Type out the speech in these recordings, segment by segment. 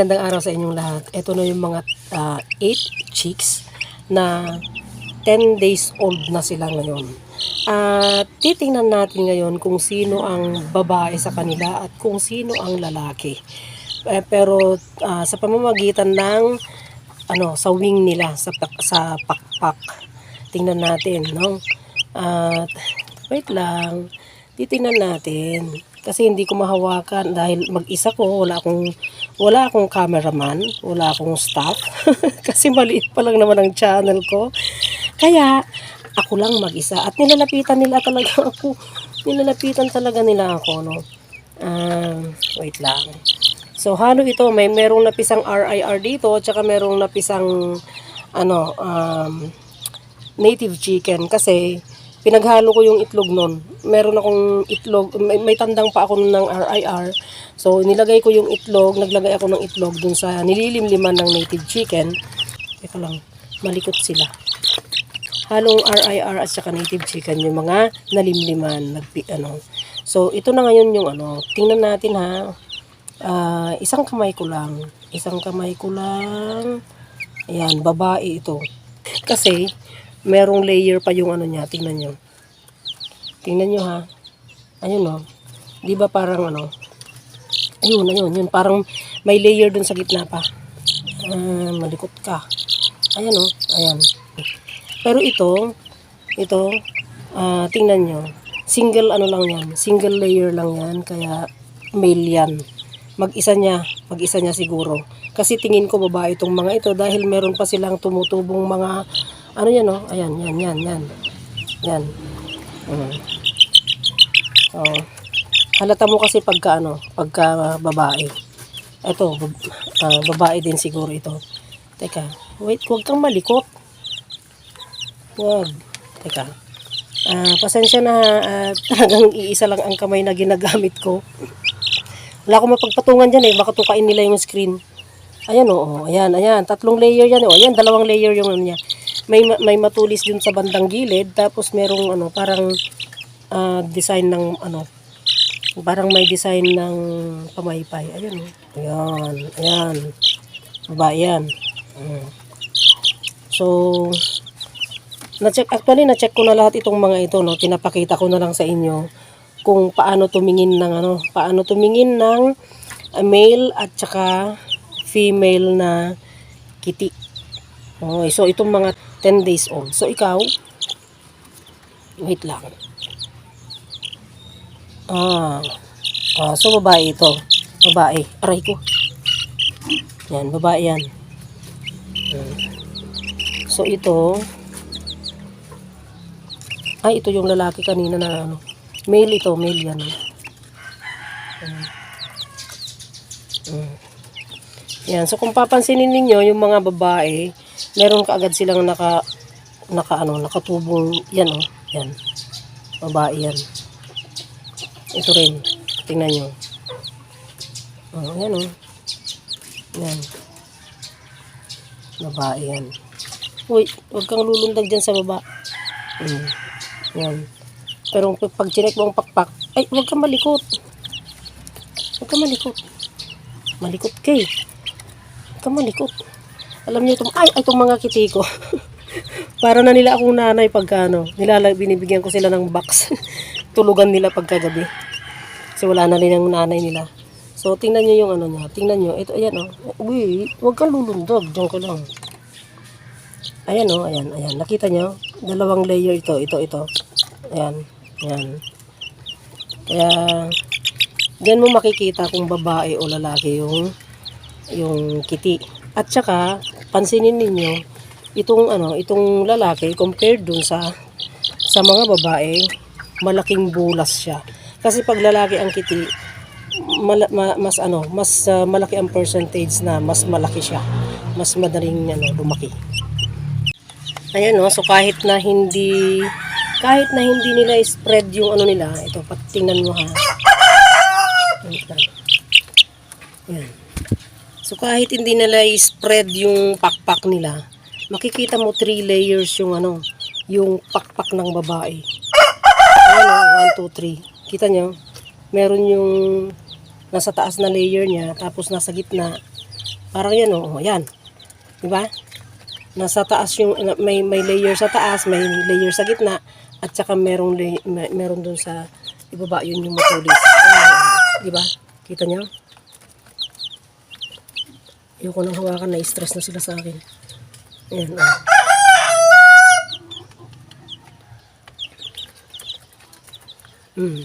Magandang araw sa inyong lahat. Ito na yung mga 8 chicks na 10 days old na sila ngayon. At titingnan natin ngayon kung sino ang babae sa kanila at kung sino ang lalaki. Eh, pero ah, sa pamamagitan ng ano sa wing nila sa sa pakpak. Tingnan natin, no? At wait lang. Titingnan natin kasi hindi ko mahawakan dahil mag-isa ko, wala akong wala akong cameraman, wala akong staff kasi maliit pa lang naman ang channel ko. Kaya ako lang mag-isa at nilalapitan nila talaga ako. Nilalapitan talaga nila ako, no. Ah, wait lang. So halo ito, may merong napisang RIR dito, at saka merong napisang ano, um, native chicken kasi pinaghalo ko yung itlog nun. Meron akong itlog, may, may tandang pa ako ng RIR. So nilagay ko yung itlog, naglagay ako ng itlog dun sa nililimliman ng native chicken. Teka lang, malikot sila. Halong RIR at saka native chicken yung mga nalimliman, nagpi, ano. So ito na ngayon yung ano, tingnan natin ha. Ah, isang kamay ko lang. Isang kamay ko lang. Ayan, babae ito. Kasi, merong layer pa yung ano niya. Tingnan nyo. Tingnan nyo ha. Ayun no. Di ba parang ano. Ayun, ayun. Yun, parang may layer dun sa gitna pa. Ah, malikot ka. Ayan no. Ayan. Pero ito, ito, ah, tingnan nyo. Single ano lang yan. Single layer lang yan. Kaya male yan mag-isa niya, mag-isa niya siguro. Kasi tingin ko babae itong mga ito dahil meron pa silang tumutubong mga ano yan no? Ayan, yan, yan, yan. Yan. Mm. So, halata mo kasi pagka ano, pagka babae. Ito, bab- ah, babae din siguro ito. Teka, wait, huwag kang malikot. Huwag. Teka. Ah, pasensya na at talagang iisa lang ang kamay na ginagamit ko. Wala akong mapagpatungan dyan eh. Baka tukain nila yung screen. Ayan oo. ayan, ayan. Tatlong layer yan. Oh. Ayan, dalawang layer yung ano niya. May, ma- may matulis dun sa bandang gilid. Tapos merong ano, parang ah, design ng ano. Parang may design ng pamaypay. Ayan oh. Ayan, ayan. Baba yan. Mm. So, na-check, actually na-check ko na lahat itong mga ito, no. Pinapakita ko na lang sa inyo kung paano tumingin ng ano, paano tumingin ng uh, male at saka female na kitty. Okay, so itong mga 10 days old. So ikaw, wait lang. Ah, ah so babae ito. Babae. Aray ko. Yan, babae yan. Hmm. So ito, ay ito yung lalaki kanina na ano, Male ito, male yan. Ayan. Mm. Yan, so kung papansinin ninyo, yung mga babae, meron kaagad silang naka, naka ano, nakatubong, yan oh, yan. Babae yan. Ito rin, tingnan nyo. Oh, yan oh. Yan. Babae yan. Uy, huwag kang lulundag dyan sa baba. Mm. Yan. Pero pag chinek mo ang pakpak, ay, huwag kang malikot. Huwag kang malikot. Malikot kay. Huwag kang malikot. Alam niyo itong, ay, itong mga kitty ko. Para na nila akong nanay pagka ano, nilalag, binibigyan ko sila ng box. Tulugan nila pagkagabi. Kasi wala na rin ang nanay nila. So, tingnan niyo yung ano niya. Tingnan niyo. Ito, ayan oh. Uy, huwag kang lulundog. Diyan ka lang. Ayan oh, ayan, ayan. Nakita niyo? Dalawang layer ito, ito, ito. Ayan. Yan. Kaya, diyan mo makikita kung babae o lalaki yung yung kiti. At saka, pansinin ninyo, itong ano, itong lalaki compared dun sa sa mga babae, malaking bulas siya. Kasi pag lalaki ang kiti, mala- ma- mas ano, mas ah, malaki ang percentage na mas malaki siya. Mas madaling ano, lumaki. Ayan no, so kahit na hindi kahit na hindi nila spread yung ano nila, ito, patingnan mo ha. Wait lang. Yan. So kahit hindi nila spread yung pakpak nila, makikita mo three layers yung ano, yung pakpak ng babae. Ayan o, 1, 2, 3. Kita nyo? Meron yung nasa taas na layer niya, tapos nasa gitna, Parang yan, oh. Yan. Di ba? Nasa taas yung, may, may layer sa taas, may layer sa gitna, at saka merong, may, meron dun sa ibaba, yun yung matulis. Ayan, di ba? Kita niyo? Ayoko nang hawakan, na-stress na sila sa akin. Ayan, oh. Mm.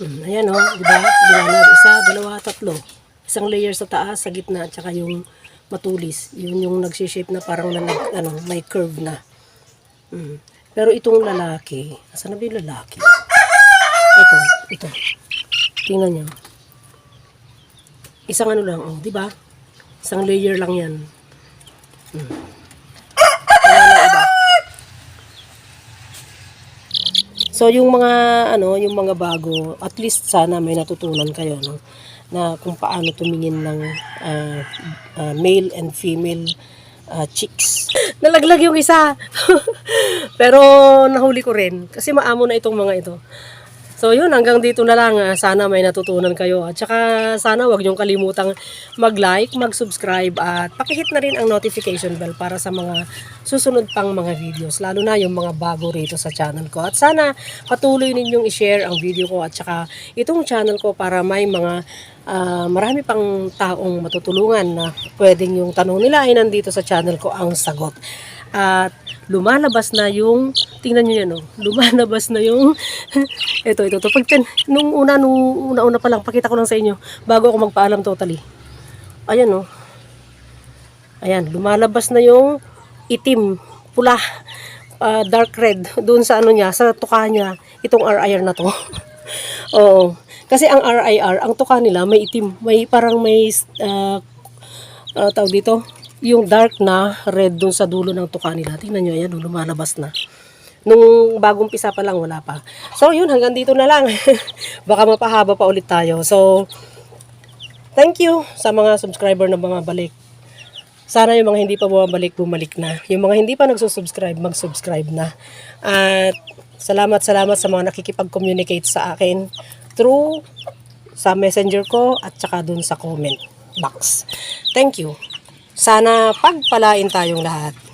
Mm, ayan o, di ba? Liwanag. Isa, dalawa, tatlo. Isang layer sa taas, sa gitna, at saka yung matulis. Yun yung nagsishape na parang na, ano, may curve na. Mm. Pero itong lalaki, asan na ba yung lalaki? Ito, ito. Tingnan niyo. Isang ano lang, oh, di ba? Isang layer lang yan. Mm. Iba. So yung mga ano, yung mga bago, at least sana may natutunan kayo no na kung paano tumingin ng ah, ah, male and female ah, chicks. Nalaglag yung isa. Pero nahuli ko rin kasi maamo na itong mga ito. So yun, hanggang dito na lang. ah. Sana may natutunan kayo. At saka sana wag niyong kalimutang mag-like, mag-subscribe at pakihit na rin ang notification bell para sa mga susunod pang mga videos. Lalo na yung mga bago rito sa channel ko. At sana patuloy ninyong i-share ang video ko at saka itong channel ko para may mga ah, marami pang taong matutulungan na pwedeng yung tanong nila ay nandito sa channel ko ang sagot. At lumalabas na yung, tingnan nyo yan oh, lumalabas na yung, ito, ito, ito. Pag, tin- nung una, nung una-una pa lang, pakita ko lang sa inyo, bago ako magpaalam totally. Ayan oh. Ayan, lumalabas na yung itim, pula, ah, dark red, doon sa ano niya, sa tuka niya, itong RIR na to. Oo. Kasi ang RIR, ang tuka nila may itim, may parang may ah, uh, tawag dito, yung dark na red dun sa dulo ng tuka nila. Tingnan nyo, yan, lumalabas na. Nung bagong pisa pa lang, wala pa. So, yun, hanggang dito na lang. Baka mapahaba pa ulit tayo. So, thank you sa mga subscriber na bumabalik. Sana yung mga hindi pa bumabalik, bumalik na. Yung mga hindi pa nagsusubscribe, mag-subscribe na. At salamat, salamat sa mga nakikipag-communicate sa akin through sa messenger ko at saka dun sa comment box. Thank you. Sana pagpalain tayong lahat.